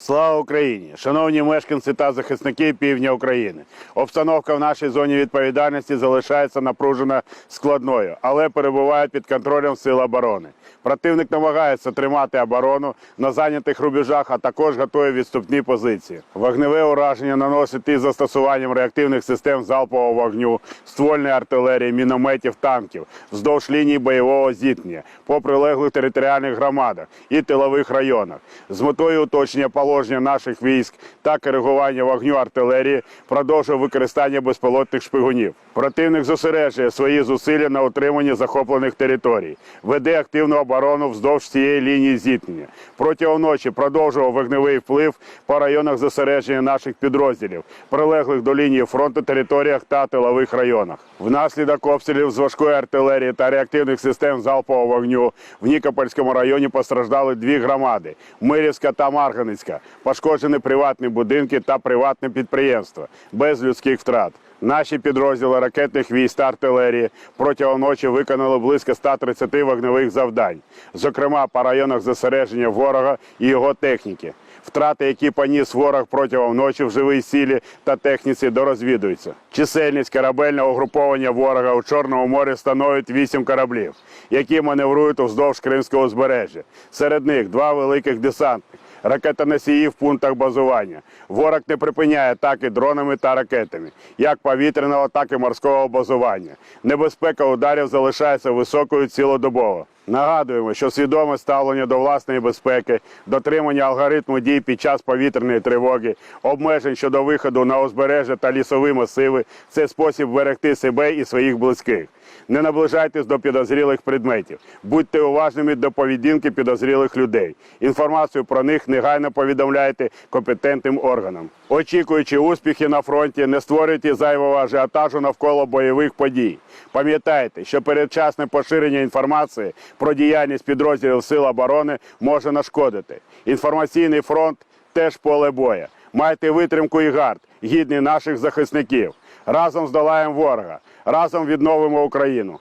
Слава Україні! Шановні мешканці та захисники півдня України. Обстановка в нашій зоні відповідальності залишається напружена складною, але перебуває під контролем сил оборони. Противник намагається тримати оборону на зайнятих рубежах, а також готує відступні позиції. Вогневе ураження наносить із застосуванням реактивних систем залпового вогню, ствольної артилерії, мінометів, танків вздовж лінії бойового зіткнення по прилеглих територіальних громадах і тилових районах з метою уточнення положення наших військ та коригування вогню артилерії продовжує використання безпілотних шпигунів. Противник зосереджує свої зусилля на утриманні захоплених територій, веде активну оборону вздовж цієї лінії зіткнення. Протягом ночі продовжував вогневий вплив по районах зосередження наших підрозділів, прилеглих до лінії фронту територіях та тилових районах. Внаслідок обстрілів з важкої артилерії та реактивних систем залпового вогню в Нікопольському районі постраждали дві громади Мирівська та Марганицька. Пошкоджені приватні будинки та приватне підприємства без людських втрат. Наші підрозділи ракетних військ та артилерії протягом ночі виконали близько 130 вогневих завдань, зокрема по районах зосередження ворога і його техніки. Втрати, які поніс ворог протягом ночі в живій силі та техніці, дорозвідуються. Чисельність корабельного угруповання ворога у Чорному морі становить 8 кораблів, які маневрують уздовж Кримського узбережжя. Серед них два великих десантних ракетоносії в пунктах базування. Ворог не припиняє атаки дронами та ракетами, як повітряного, так і морського базування. Небезпека ударів залишається високою цілодобово. Нагадуємо, що свідоме ставлення до власної безпеки, дотримання алгоритму дій під час повітряної тривоги, обмежень щодо виходу на узбережжя та лісові масиви це спосіб берегти себе і своїх близьких. Не наближайтесь до підозрілих предметів, будьте уважними до поведінки підозрілих людей. Інформацію про них негайно повідомляйте компетентним органам. Очікуючи успіхи на фронті, не створюйте зайвого ажіотажу навколо бойових подій. Пам'ятайте, що передчасне поширення інформації про діяльність підрозділів Сил оборони може нашкодити. Інформаційний фронт теж поле боя. Майте витримку і гард, гідні наших захисників. Разом здолаємо ворога, разом відновимо Україну.